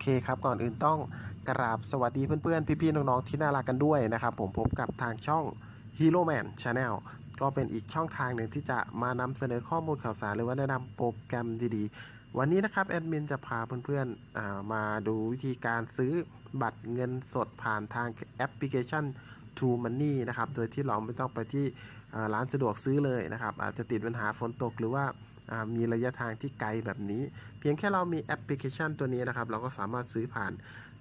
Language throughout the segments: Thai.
เคครับ ก่อนอื่นต้องกราบสวัสดีเพื่อนๆ พี่ๆ น้องๆ ที่น่ารักกันด้วยนะครับ ผมพบกับทางช่อง Hero Man Channel ก็เป็นอีกช่องทางหนึ่งที่จะมานำเสนอข้อมูลข่าวสาร หรือว่าแนะนำโปรแกรมดีๆ วันนี้นะครับแอดมินจะพาเพื่อนๆมาดูวิธีการซื้อบัตรเงินสดผ่านทางแอปพลิเคชัน True Money นะครับ โดยที่เราไม่ต้องไปที่ร้านสะดวกซื้อเลยนะครับ อาจจะติดปัญหาฝนตกหรือว่ามีระยะทางที่ไกลแบบนี้ เพียงแค่เรามีแอปพลิเคชันตัวนี้นะครับ เราก็สามารถซื้อผ่าน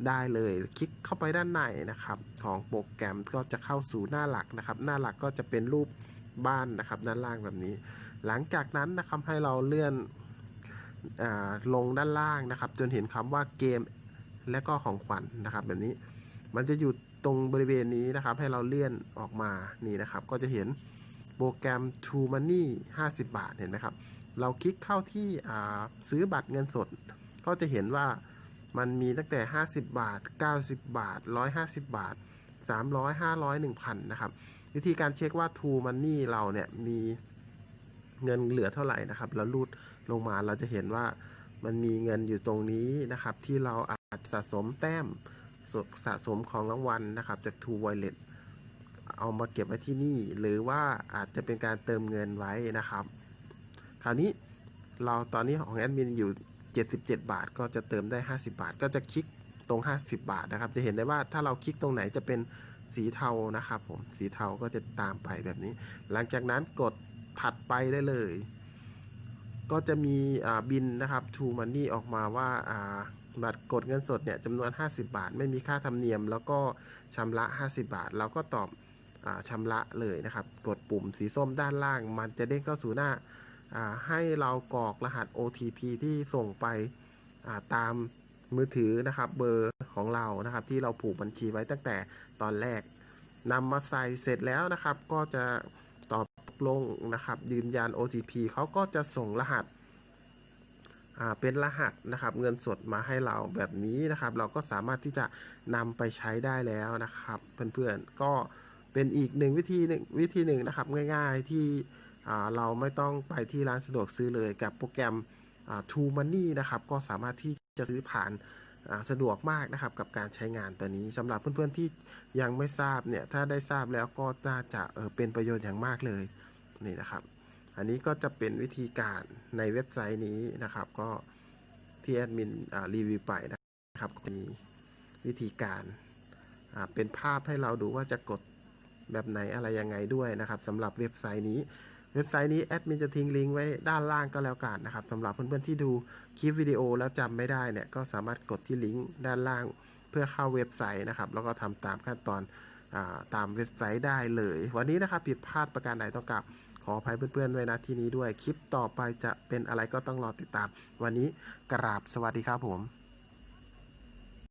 ได้เลย คลิกเข้าไปด้านในนะครับ ของโปรแกรมก็จะเข้าสู่หน้าหลักนะครับ หน้าหลักก็จะเป็นรูปบ้านนะครับ ด้านล่างแบบนี้ หลังจากนั้นนะครับให้เราเลื่อน ลงด้านล่างนะครับ จนเห็นคำว่าเกมและก็ของขวัญนะครับ แบบนี้มันจะอยู่ตรงบริเวณนี้นะครับ ให้เราเลื่อนออกมานี่นะครับ ก็จะเห็นโปรแกรม True Money 50 บาทเห็นไหมครับ เราคลิกเข้าที่ซื้อบัตรเงินสด ก็จะเห็นว่ามันมีตั้งแต่ 50 บาท 90 บาท 150 บาท 300 500 1,000 นะครับ วิธีการเช็คว่า True Money เราเนี่ยมี เงินเหลือเท่าไหร่นะครับแล้วรูดลงมาเราจะเห็นว่ามันมีเงินอยู่ตรงนี้นะครับ ที่เราอาจสะสมแต้มสะสะสมของรางวัลนะครับ จาก True Wallet เอามาเก็บไว้ที่นี่ หรือว่าอาจจะเป็นการเติมเงินไว้นะครับ คราวนี้เราตอนนี้ของแอดมินอยู่ 77 บาท ก็จะเติมได้ 50 บาท ก็จะคลิกตรง 50 บาทนะครับ จะเห็นได้ว่าถ้าเราคลิกตรงไหนจะเป็นสีเทานะครับผมสีเทาก็จะตามไปแบบนี้ หลังจากนั้นกด ถัดไปได้เลย ก็จะมีบินนะครับ True Money ออกมาว่าบัตรกดเงินสดเนี่ยจำนวน 50 บาท ไม่มีค่าธรรมเนียม แล้วก็ชำระ 50 บาท เราก็ตอบอชำระเลยนะครับ กดปุ่มสีส้มด้านล่าง มันจะเด้งเข้าสู่หน้าาให้เรากรอกรหัส OTP ที่ส่งไปาตามมือถือนะครับ เบอร์ของเรานะครับ ที่เราผูกบัญชีไว้ตั้งแต่ตอนแรกนำมาใส่เสร็จแล้วนะครับ ก็จะ ลงนะครับ ยืนยัน OTP เขาก็จะส่งรหัสเป็นรหัสนะครับเงินสดมาให้เราแบบนี้นะครับ เราก็สามารถที่จะนำไปใช้ได้แล้วนะครับ เพื่อนๆก็เป็นอีกหนึ่งวิธีหนึ่งวิธีหนึ่งนะครับ ง่ายๆที่เราไม่ต้องไปที่ร้านสะดวกซื้อเลยกับโปรแกรม True Money นะครับ ก็สามารถที่จะซื้อผ่าน สะดวกมากนะครับกับการใช้งานตัวนี้สำหรับเพื่อนๆที่ยังไม่ทราบเนี่ยถ้าได้ทราบแล้วก็น่าจะเออเป็นประโยชน์อย่างมากเลยนี่นะครับ อันนี้ก็จะเป็นวิธีการในเว็บไซต์นี้นะครับ ก็ที่แอดมินรีวิวไปนะครับก็มีวิธีการเป็นภาพให้เราดูว่าจะกดแบบไหนอะไรยังไงด้วยนะครับสำหรับเว็บไซต์นี้ เว็บไซต์นี้แอดมินจะทิ้งลิงก์ไว้ด้านล่างก็แล้วกันนะครับสำหรับเพื่อนๆที่ดูคลิปวิดีโอแล้วจำไม่ได้เนี่ยก็สามารถกดที่ลิงก์ด้านล่างเพื่อเข้าเว็บไซต์นะครับ แล้วก็ทำตามขั้นตอนอตามเว็บไซต์ได้เลย วันนี้นะครับผิดพลาดประการใดต้องกลับขออภัยเพื่อนๆไว้นะที่นี้ด้วยคลิปต่อไปจะเป็นอะไรก็ต้องรอติดตาม วันนี้กราบสวัสดีครับผม